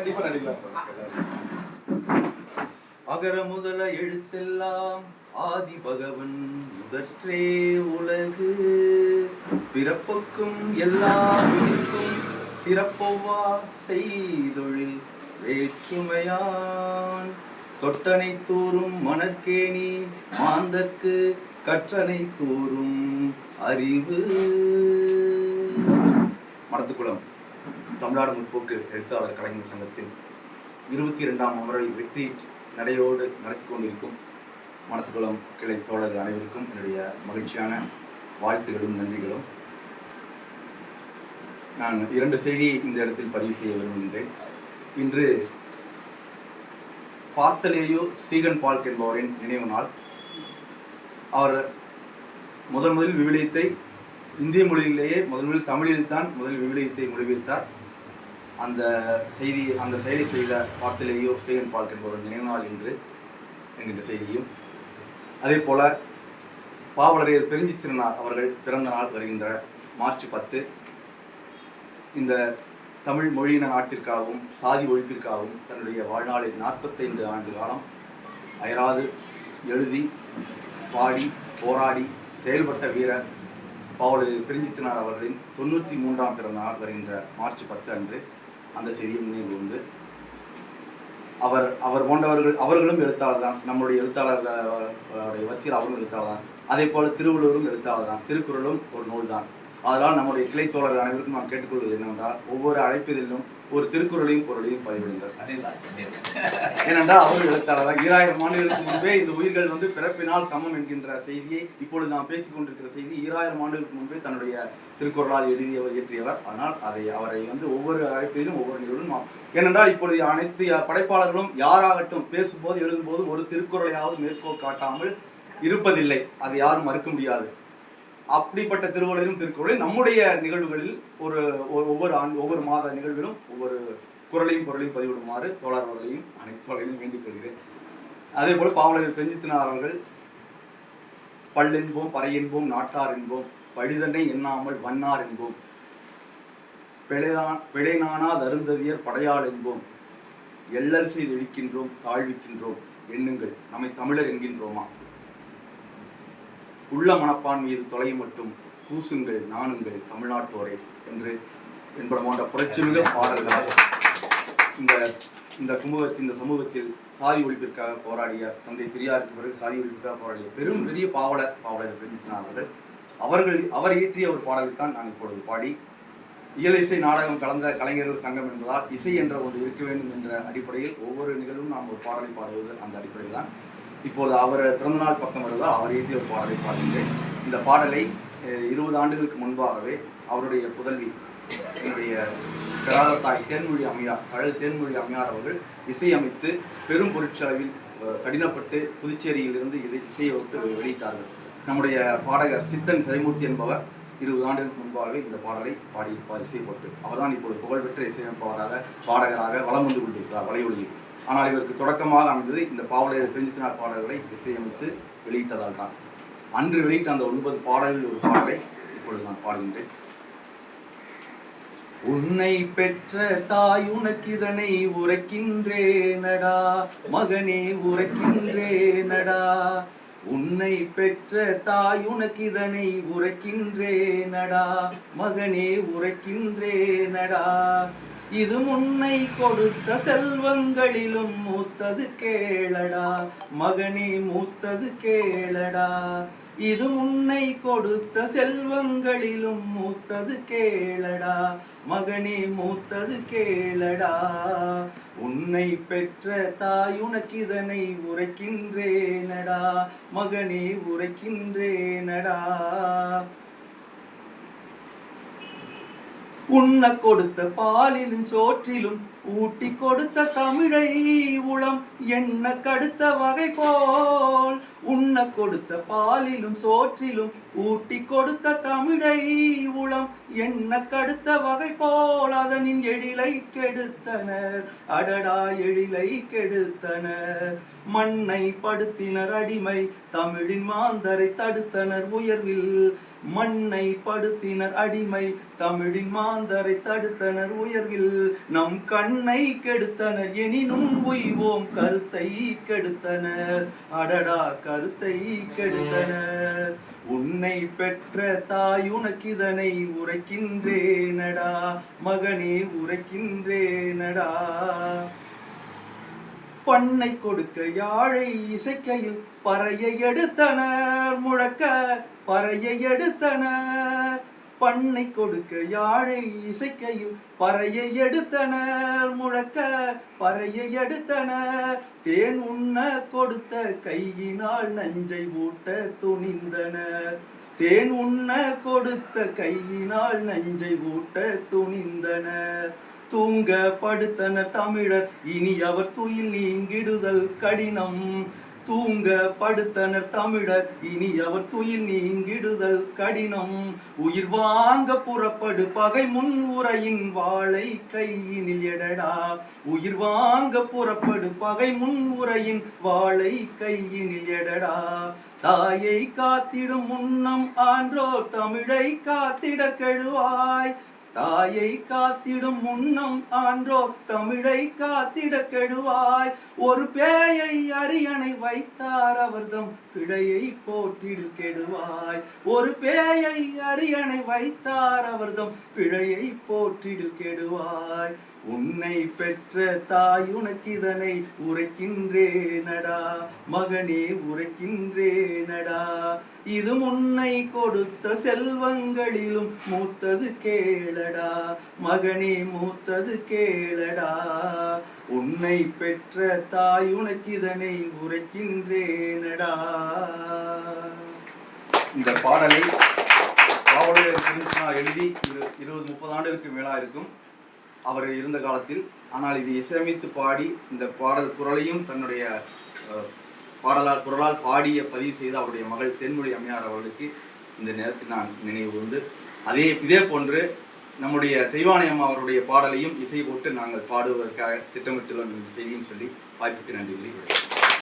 கண்டிப்பா நடிக்கலாம். அகர முதல எழுத்தெல்லாம் ஆதி பகவன் முதற்றே உலகு. பிறப்புக்கும் எல்லா உயிர்க்கும் சிறப்பொவ்வா செய்தொழில் வேற்றுமையான். தொட்டனை தூறும் மணக்கேணி மாந்தற்கு கற்றனை தூறும் அறிவு. மடத்துக்குளம். தமிழ்நாடு முற்போக்கு எழுத்தாளர் கலைஞர் சங்கத்தின் இருபத்தி இரண்டாம் அமர்வை வெற்றி நடையோடு நடத்தி கொண்டிருக்கும் மனத்துக்குளம் கிளை தோழர்கள் அனைவருக்கும் என்னுடைய மகிழ்ச்சியான வாழ்த்துகளும் நன்றிகளும். நான் இரண்டு செய்தியை இந்த இடத்தில் பதிவு செய்ய விரும்புகின்றேன். இன்று பார்த்தலேயோ சீகன் பால்க் என்பவரின் நினைவு நாள். அவர் முதன் முதலில் விவிலியத்தை இந்திய மொழியிலேயே முதன் முதலில் தமிழில் தான் முதல் விவிலியத்தை மொழிபெயர்த்தார் அந்த செய்தி அந்த செயலை செய்த வார்த்தையிலேயோ சேகன் பால் என்பவர் நினைவு நாள் என்கின்ற செய்தியும் அதே போல பாவலரையர் பெருஞ்சி திருநாள் அவர்கள் பிறந்த நாள் வருகின்ற மார்ச் பத்து இந்த தமிழ் மொழியின நாட்டிற்காகவும் சாதி ஒழிப்பிற்காகவும் தன்னுடைய வாழ்நாளில் நாற்பத்தைந்து ஆண்டு காலம் அயராது எழுதி பாடி போராடி செயல்பட்ட வீரர் பாவலர் பிரிஞ்சித்தினார் அவர்களின் தொண்ணூற்றி மூன்றாம் பிறந்த நாள் வருகின்ற மார்ச் பத்து அன்று அந்த செய்தியை நினைவு வந்து அவர் அவர் போன்றவர்கள் அவர்களும் எழுத்தாளர் தான் நம்முடைய எழுத்தாளர்களுடைய வரிசையில் அவர்களும் எழுத்தாளர் தான் அதே போல திருவள்ளுவரும் எழுத்தாளர் தான் திருக்குறளும் ஒரு நூல் தான் அதனால் நம்முடைய கிளை தோழர்கள் அனைவருக்கும் நான் கேட்டுக்கொள்வது என்னவென்றால் ஒவ்வொரு அழைப்பதிலும் ஒரு திருக்குறளையும் பொருளையும் பதிவிடுங்கள் ஏனென்றால் அவர்கள் எழுத்தாளர். ஈராயிரம் ஆண்டுகளுக்கு முன்பே இந்த உயிர்கள் வந்து பிறப்பினால் சமம் என்கின்ற செய்தியை இப்பொழுது நாம் பேசிக் கொண்டிருக்கிற செய்தி ஈராயிரம் ஆண்டுகளுக்கு முன்பே தன்னுடைய திருக்குறளால் எழுதியவர் இயற்றியவர். ஆனால் அதை அவரை வந்து ஒவ்வொரு அழைப்பிலும் ஒவ்வொரு நிகழ்வும் ஏனென்றால் இப்பொழுது அனைத்து படைப்பாளர்களும் யாராகட்டும் பேசும்போது எழுதும்போது ஒரு திருக்குறளையாவது மேற்கோள் காட்டாமல் இருப்பதில்லை. அதை யாரும் மறுக்க முடியாது. அப்படிப்பட்ட திருவள்ளுவரும் திருக்குறளையும் நம்முடைய நிகழ்வுகளில் ஒரு ஒவ்வொரு ஆண்டு ஒவ்வொரு மாத நிகழ்விலும் ஒவ்வொரு குரலையும் பொருளையும் பதிவிடுமாறு தோழர்களையும் அனைத்து தோழர்களையும் வேண்டிக் கொள்கிறேன். அதே போல் பாவலர் பெஞ்சித்தினார் அவர்கள் பல்லென்போம் பறையென்போம் நாட்டார் என்போம் பழிதனை எண்ணாமல் வண்ணார் என்போம் பிழைதான் பிழைநானா தருந்ததியர் படையாள் என்போம் எள்ளல் செய்து இழிக்கின்றோம் தாழ்விக்கின்றோம் எண்ணுங்கள் நம்மை தமிழர் என்கின்றோமா? உள்ள மனப்பான் மீது தொலை மட்டும் பூசுங்கள் நானுங்கள் தமிழ்நாட்டோரை என்று என்பன போன்ற புரட்சிமிக பாடல்களால் இந்த இந்த சமூகத்தில் இந்த சமூகத்தில் சாதி ஒழிப்பிற்காக போராடிய தந்தை பெரியாருக்கு பிறகு சாதி ஒழிப்பிற்காக போராடிய பெரும் பெரிய பாவலர் பாவலர் பிரஞ்சித்னா அவர்கள். அவர்கள் அவர் இயற்றிய ஒரு பாடலை தான் நான் இப்பொழுது பாடி. இயல் இசை நாடகம் கலந்த கலைஞர்கள் சங்கம் என்பதால் இசை என்ற ஒன்று இருக்க வேண்டும் என்ற அடிப்படையில் ஒவ்வொரு நிகழ்வும் நாம் ஒரு பாடலை பாடுவது அந்த அடிப்படையில் தான் இப்போது அவர் பிறந்தநாள் பக்கம் வருவதால் அவர் எழுதிய ஒரு பாடலை பாடுகின்றேன். இந்த பாடலை இருபது ஆண்டுகளுக்கு முன்பாகவே அவருடைய புதல்வி என்னுடைய பெறாத தாய் தேன்மொழி அம்மையார் கழல் தேன்மொழி அம்மையார் அவர்கள் இசையமைத்து பெரும் பொருட்செலவில் கடினப்பட்டு புதுச்சேரியிலிருந்து இதை இசையை விட்டு வெளியிட்டார்கள். நம்முடைய பாடகர் சித்தன் சைமூர்த்தி என்பவர் இருபது ஆண்டுகளுக்கு முன்பாகவே இந்த பாடலை பாடியிருப்பார் இசைப்பட்டு அவர்தான் இப்பொழுது புகழ்பெற்ற இசையமைப்பாளராக பாடகராக வளம் வந்து கொண்டிருக்கிறார் வலையொலியில். ஆனால் இவருக்கு தொடக்கமாக அமைந்தது இந்த பாவலர் பெஞ்சித்தினார் பாடல்களை இசையமைத்து வெளியிட்டதால் தான் அன்று வெளியிட்ட அந்த ஒன்பது பாடல்களில் ஒரு பாடலை இப்பொழுது நான் பாடுகின்றேன். உன்னை பெற்ற தாய் உனக்கிதனை உரைக்கின்றேனடா மகனே உரைக்கின்றேனடா. உன்னை பெற்ற தாய் உனக்கிதனை உரைக்கின்றேனடா மகனே உரைக்கின்றேனடா. இது முன்னை கொடுத்த செல்வங்களிலும் மூத்தது கேளடா. மகனே மூத்தது கேளடா. இது முன்னை கொடுத்த செல்வங்களிலும் மூத்தது கேளடா. மகனே மூத்தது கேளடா. உன்னை பெற்ற தாய் உனக்கிதனை உரைக்கின்றேனடா. மகனே உரைக்கின்றேனடா. உண்ண கொடுத்த பாலிலும் சோற்றிலும் ஊட்டி கொடுத்த தமிழை உளம் எண்ண கடுத்த வகை போல். உண்ண கொடுத்த பாலிலும் சோற்றிலும் ஊட்டி கொடுத்த தமிழை உளம் எண்ண கடுத்த வகை போல். அதனின் எழிலை கெடுத்தனர். அடடா எழிலை கெடுத்தனர். மண்ணை படுத்தினர் அடிமை. தமிழின் மாந்தரை தடுத்தனர் உயர்வில். மண்ணை படுத்தினர் அடிமை. தமிழின் மாந்தரை தடுத்தனர் உயர்வில். நம் கண்ணை கெடுத்தனர் எனினும் உய்வோம் கருத்தை கெடுத்தனர். அடடா கருத்தை கெடுத்தனர். உன்னை பெற்ற தாய் உனக்கிதனை உரைக்கின்றேனடா. மகனே உரைக்கின்றேனடா. பண்ணை கொடுக்க யாழை இசைக்கையில் பறையை எடுத்தனர் முழக்க பறையை எடுத்தனர் பண்ணை கொடுக்க யாழை இசைக்கையில் பறையை எடுத்தனர் முழக்க பறையை எடுத்தனர் தேன் உண்ண கொடுத்த கையினால் நஞ்சை ஊட்ட துணிந்தனர் தேன் உண்ண கொடுத்த கையினால் நஞ்சை ஊட்ட துணிந்தனர் தூங்க படுத்தனர் தமிழர். இனி அவர் துயில் நீங்கிடுதல் கடினம். தூங்க படுத்தனர் தமிழர். இனி அவர் துயில் நீங்கிடுதல் கடினம். உயிர் வாங்க புறப்படு பகை முன் உரையின் வாழை கையினில் எடடா. உயிர் வாங்க புறப்படு பகை முன் உரையின் வாழை கையினில் எடடா. தாயை காத்திடும் முன்னம் ஆன்றோ தமிழை காத்திட கெழுவாய் தாயை காத்திடும் முன்னம் ஆன்றோ தமிழை காத்திட கெடுவாய். ஒரு பேயை அரியணை வைத்தார் அவர்தம் பிழையை போற்றிடில் கெடுவாய். ஒரு பேயை அரியணை வைத்தார் அவர்தம் பிழையை போற்றிடில் கெடுவாய். உன்னை பெற்ற தாய் உனக்கிதனை உரைக்கின்றேனடா. மகனே உரைக்கின்றேனடா. இது முன்னை கொடுத்த செல்வங்களிலும் மூத்தது கேளடா. மகனே மூத்தது கேளடா. உன்னை பெற்ற தாய் உனக்கிதனை உரைக்கின்றேனடா. இந்த பாடலை பாவலர் எழுதி இரு இருபது முப்பது ஆண்டுகளுக்கு மேலா இருக்கும் அவர் இருந்த காலத்தில் ஆனால் இது இசையமைத்து பாடி இந்த பாடல் குரலையும் தன்னுடைய பாடலால் குரலால் பாடிய பதிவு செய்த அவருடைய மகள் தென்மொழி அம்மையார் அவர்களுக்கு இந்த நேரத்தில் நான் நினைவு வந்து அதே இதே போன்று நம்முடைய தெய்வானை அம்மா அவருடைய பாடலையும் இசை போட்டு நாங்கள் பாடுவதற்காக திட்டமிட்டுள்ளோம் என்ற செய்தியும் சொல்லி வாய்ப்புக்கு நன்றி